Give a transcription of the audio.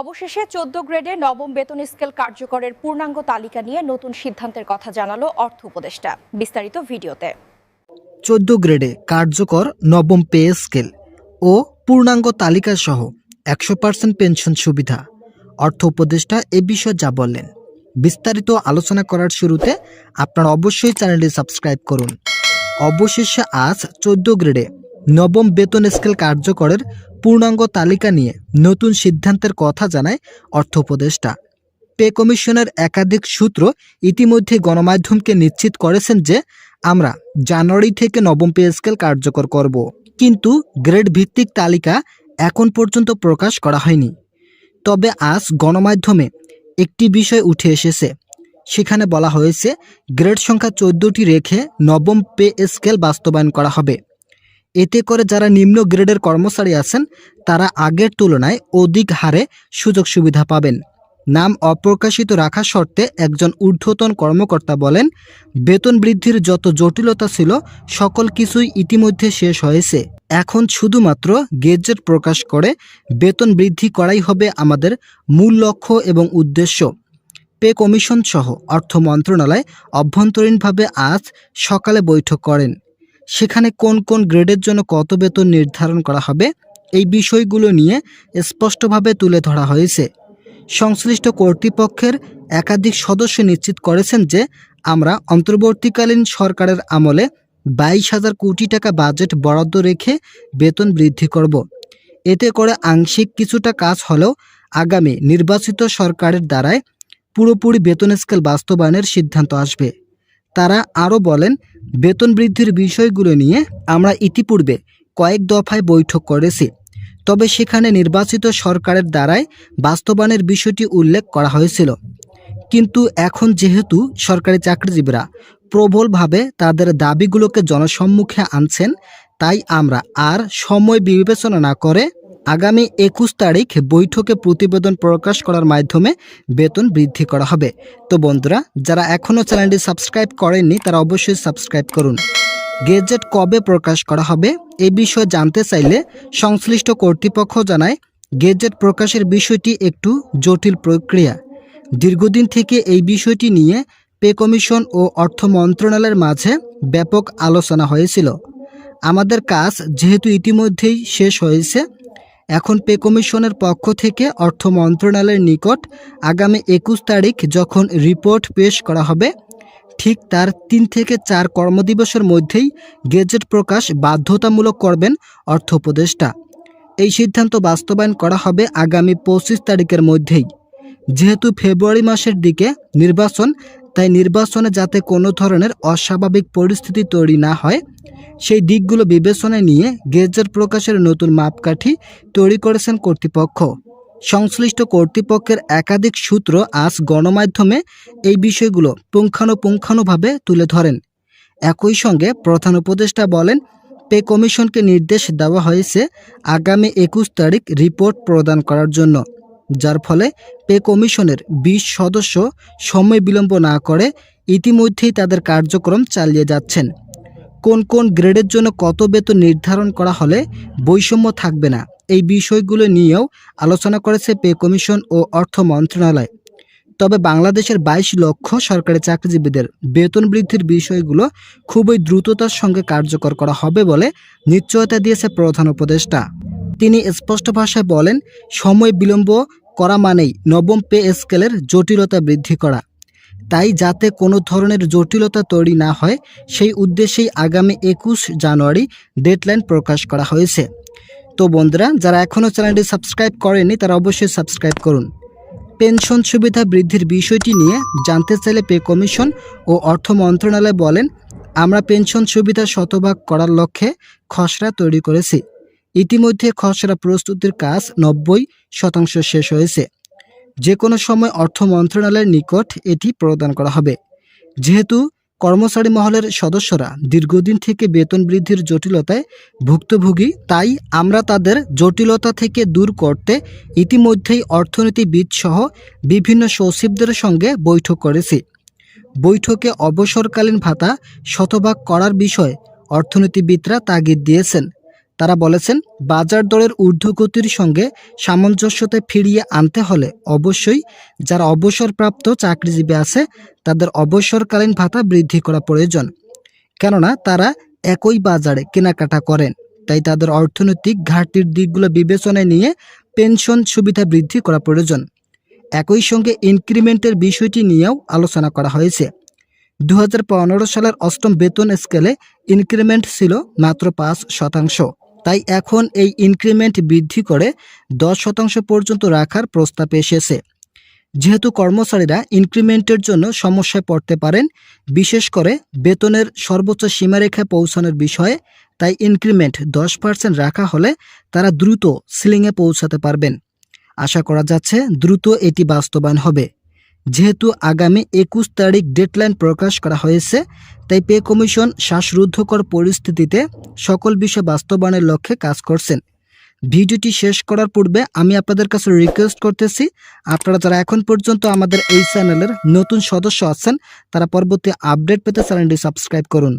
অবশেষে চোদ্দ গ্রেডে নবম বেতন স্কেল কার্যকরের পূর্ণাঙ্গ তালিকা নিয়ে নতুন সিদ্ধান্তের কথা জানালো অর্থ উপদেষ্টা। বিস্তারিত ভিডিওতে। চোদ্দ গ্রেডে কার্যকর নবম পে স্কেল ও পূর্ণাঙ্গ তালিকা সহ একশো পার্সেন্ট পেনশন সুবিধা। অর্থ উপদেষ্টা এ বিষয়ে যা বললেন। বিস্তারিত আলোচনা করার শুরুতে আপনারা অবশ্যই চ্যানেলটি সাবস্ক্রাইব করুন। অবশেষে আজ চোদ্দ গ্রেডে নবম বেতন স্কেল কার্যকরের পূর্ণাঙ্গ তালিকা নিয়ে নতুন সিদ্ধান্তের কথা জানায় অর্থ উপদেষ্টা। পে কমিশনের একাধিক সূত্র ইতিমধ্যে গণমাধ্যমকে নিশ্চিত করেছেন যে, আমরা জানুয়ারি থেকে নবম পে স্কেল কার্যকর করব। কিন্তু গ্রেড ভিত্তিক তালিকা এখন পর্যন্ত প্রকাশ করা হয়নি। তবে আজ গণমাধ্যমে একটি বিষয় উঠে এসেছে। সেখানে বলা হয়েছে, গ্রেড সংখ্যা চোদ্দোটি রেখে নবম পে স্কেল বাস্তবায়ন করা হবে। এতে করে যারা নিম্ন গ্রেডের কর্মচারী আছেন, তারা আগের তুলনায় অধিক হারে সুযোগ সুবিধা পাবেন। নাম অপ্রকাশিত রাখা শর্তে একজন ঊর্ধ্বতন কর্মকর্তা বলেন, বেতন বৃদ্ধির যত জটিলতা ছিল, সকল কিছুই ইতিমধ্যে শেষ হয়েছে। এখন শুধুমাত্র গেজেট প্রকাশ করে বেতন বৃদ্ধি করাই হবে আমাদের মূল লক্ষ্য এবং উদ্দেশ্য। পে কমিশন সহ অর্থ মন্ত্রণালয় অভ্যন্তরীণভাবে আজ সকালে বৈঠক করেন। সেখানে কোন কোন গ্রেডের জন্য কত বেতন নির্ধারণ করা হবে, এই বিষয়গুলো নিয়ে স্পষ্টভাবে তুলে ধরা হয়েছে। সংশ্লিষ্ট কর্তৃপক্ষের একাধিক সদস্য নিশ্চিত করেছেন যে, আমরা অন্তর্বর্তীকালীন সরকারের আমলে বাইশ হাজার কোটি টাকা বাজেট বরাদ্দ রেখে বেতন বৃদ্ধি করব। এতে করে আংশিক কিছুটা কাজ হলেও আগামী নির্বাচিত সরকারের দ্বারায় পুরোপুরি বেতন স্কেল বাস্তবায়নের সিদ্ধান্ত আসবে। তারা আরও বলেন, বেতন বৃদ্ধির বিষয়গুলো নিয়ে আমরা ইতিপূর্বে কয়েক দফায় বৈঠক করেছি। তবে সেখানে নির্বাচিত সরকারের দ্বারাই বাস্তবায়নের বিষয়টি উল্লেখ করা হয়েছিল। কিন্তু এখন যেহেতু সরকারি চাকরিজীবীরা প্রবলভাবে তাদের দাবিগুলোকে জনসম্মুখে আনছেন, তাই আমরা আর সময় বিবেচনা না করে আগামী একুশ তারিখ বৈঠকে প্রতিবেদন প্রকাশ করার মাধ্যমে বেতন বৃদ্ধি করা হবে। তো বন্ধুরা, যারা এখনও চ্যানেলটি সাবস্ক্রাইব করেননি, তারা অবশ্যই সাবস্ক্রাইব করুন। গেজেট কবে প্রকাশ করা হবে এ বিষয়ে জানতে চাইলে সংশ্লিষ্ট কর্তৃপক্ষ জানায়, গেজেট প্রকাশের বিষয়টি একটু জটিল প্রক্রিয়া। দীর্ঘদিন থেকে এই বিষয়টি নিয়ে পে কমিশন ও অর্থ মন্ত্রণালয়ের মাঝে ব্যাপক আলোচনা হয়েছিল। আমাদের কাজ যেহেতু ইতিমধ্যেই শেষ হয়েছে এখন পে কমিশনের পক্ষ থেকে অর্থ মন্ত্রণালয়ের নিকট আগামী একুশ তারিখ যখন রিপোর্ট পেশ করা হবে, ঠিক তার তিন থেকে চার কর্মদিবসের মধ্যেই গেজেট প্রকাশ বাধ্যতামূলক করবেন অর্থ উপদেষ্টা। এই সিদ্ধান্ত বাস্তবায়ন করা হবে আগামী পঁচিশ তারিখের মধ্যেই। যেহেতু ফেব্রুয়ারি মাসের দিকে নির্বাচন তাই নির্বাচনে যাতে কোনো ধরনের অস্বাভাবিক পরিস্থিতি তৈরি না হয়, সেই দিকগুলো বিবেচনায় নিয়ে গেজেট প্রকাশের নতুন মাপকাঠি তৈরি করেছেন কর্তৃপক্ষ। সংশ্লিষ্ট কর্তৃপক্ষের একাধিক সূত্র আজ গণমাধ্যমে এই বিষয়গুলো পুঙ্খানুপুঙ্খানুভাবে তুলে ধরেন। একই সঙ্গে প্রধান উপদেষ্টা বলেন, পে কমিশনকে নির্দেশ দেওয়া হয়েছে আগামী একুশ তারিখ রিপোর্ট প্রদান করার জন্য। যার ফলে পে কমিশনের বিশ সদস্য সময় বিলম্ব না করে ইতিমধ্যেই তাদের কার্যক্রম চালিয়ে যাচ্ছেন। কোন কোন গ্রেডের জন্য কত বেতন নির্ধারণ করা হলে বৈষম্য থাকবে না, এই বিষয়গুলো নিয়েও আলোচনা করেছে পে কমিশন ও অর্থ মন্ত্রণালয়। তবে বাংলাদেশের বাইশ লক্ষ সরকারি চাকরিজীবীদের বেতন বৃদ্ধির বিষয়গুলো খুবই দ্রুততার সঙ্গে কার্যকর করা হবে বলে নিশ্চয়তা দিয়েছে প্রধান উপদেষ্টা। তিনি স্পষ্ট ভাষায় বলেন, সময় বিলম্ব করা মানেই নবম পে স্কেলের জটিলতা বৃদ্ধি করা। তাই যাতে কোনো ধরনের জটিলতা তৈরি না হয়, সেই উদ্দেশ্যেই আগামী একুশ জানুয়ারি ডেডলাইন প্রকাশ করা হয়েছে। তো বন্ধুরা, যারা এখনও চ্যানেলটি সাবস্ক্রাইব করেনি তারা অবশ্যই সাবস্ক্রাইব করুন। পেনশন সুবিধা বৃদ্ধির বিষয়টি নিয়ে জানতে চাইলে পে কমিশন ও অর্থ মন্ত্রণালয় বলেন, আমরা পেনশন সুবিধা শতভাগ করার লক্ষ্যে খসড়া তৈরি করেছি। ইতিমধ্যে খসড়া প্রস্তুতির কাজ নব্বই শতাংশ শেষ হয়েছে। যে কোনো সময় অর্থ মন্ত্রণালয়ের নিকট এটি প্রদান করা হবে। যেহেতু কর্মচারী মহলের সদস্যরা দীর্ঘদিন থেকে বেতন বৃদ্ধির জটিলতায় ভুক্তভোগী, তাই আমরা তাদের জটিলতা থেকে দূর করতে ইতিমধ্যেই অর্থনীতিবিদ সহ বিভিন্ন সচিবদের সঙ্গে বৈঠক করেছি। বৈঠকে অবসরকালীন ভাতা শতভাগ করার বিষয়ে অর্থনীতিবিদরা তাগিদ দিয়েছেন। তারা বলেছেন, বাজার দরের ঊর্ধ্বগতির সঙ্গে সামঞ্জস্যতা ফিরিয়ে আনতে হলে অবশ্যই যারা অবসরপ্রাপ্ত চাকরিজীবী আছে, তাদের অবসরকালীন ভাতা বৃদ্ধি করা প্রয়োজন। কেননা, তারা একই বাজারে কেনাকাটা করেন। তাই তাদের অর্থনৈতিক ঘাটতির দিকগুলো বিবেচনায় নিয়ে পেনশন সুবিধা বৃদ্ধি করা প্রয়োজন। একই সঙ্গে ইনক্রিমেন্টের বিষয়টি নিয়েও আলোচনা করা হয়েছে। দু হাজার পনেরো সালের অষ্টম বেতন স্কেলে ইনক্রিমেন্ট ছিল মাত্র পাঁচ শতাংশ। তাই এখন এই ইনক্রিমেন্ট বৃদ্ধি করে দশ শতাংশ পর্যন্ত রাখার প্রস্তাব এসেছে। যেহেতু কর্মচারীরা ইনক্রিমেন্টের জন্য সমস্যায় পড়তে পারেন, বিশেষ করে বেতনের সর্বোচ্চ সীমারেখায় পৌঁছানোর বিষয়ে, তাই ইনক্রিমেন্ট দশ পার্সেন্ট রাখা হলে তারা দ্রুত সিলিংয়ে পৌঁছাতে পারবেন। আশা করা যাচ্ছে দ্রুত এটি বাস্তবায়ন হবে। যেহেতু আগামী একুশ তারিখ ডেডলাইন প্রকাশ করা হয়েছে, তাই পে কমিশন শ্বাসরুদ্ধকর পরিস্থিতিতে সকল বিষয় বাস্তবায়নের লক্ষ্যে কাজ করছেন। ভিডিওটি শেষ করার পূর্বে আমি আপনাদের কাছে রিকোয়েস্ট করতেছি, আপনারা যারা এখন পর্যন্ত আমাদের এই চ্যানেলের নতুন সদস্য আছেন, তারা পরবর্তী আপডেট পেতে চ্যানেলটি সাবস্ক্রাইব করুন।